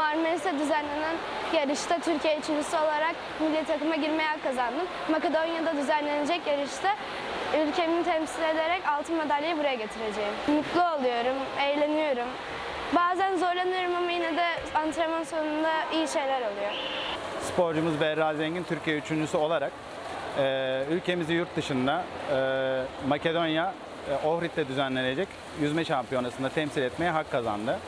Marmaris'te düzenlenen yarışta Türkiye üçüncüsü olarak milli takıma girmeye hak kazandım. Makedonya'da düzenlenecek yarışta ülkemi temsil ederek altın madalyayı buraya getireceğim. Mutlu oluyorum, eğleniyorum. Bazen zorlanıyorum ama yine de antrenman sonunda iyi şeyler oluyor. Sporcumuz Berra Zengin Türkiye üçüncüsü olarak e, ülkemizi yurt dışında e, Makedonya e, Ohrid'de düzenlenecek yüzme şampiyonasında temsil etmeye hak kazandı.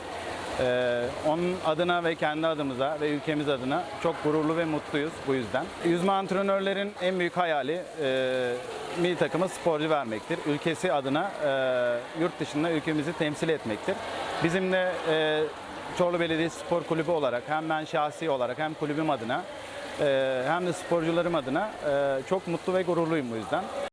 E, onun adına ve kendi adımıza ve ülkemiz adına çok gururlu ve mutluyuz bu yüzden. Yüzme antrenörlerin en büyük hayali e, milli takıma sporcu vermektir. Ülkesi adına e, yurt dışında ülkemizi temsil etmektir. Bizim de e, Çorlu Belediyesi Spor Kulübü olarak hem ben şahsi olarak hem kulübüm adına e, hem de sporcularım adına e, çok mutlu ve gururluyum bu yüzden.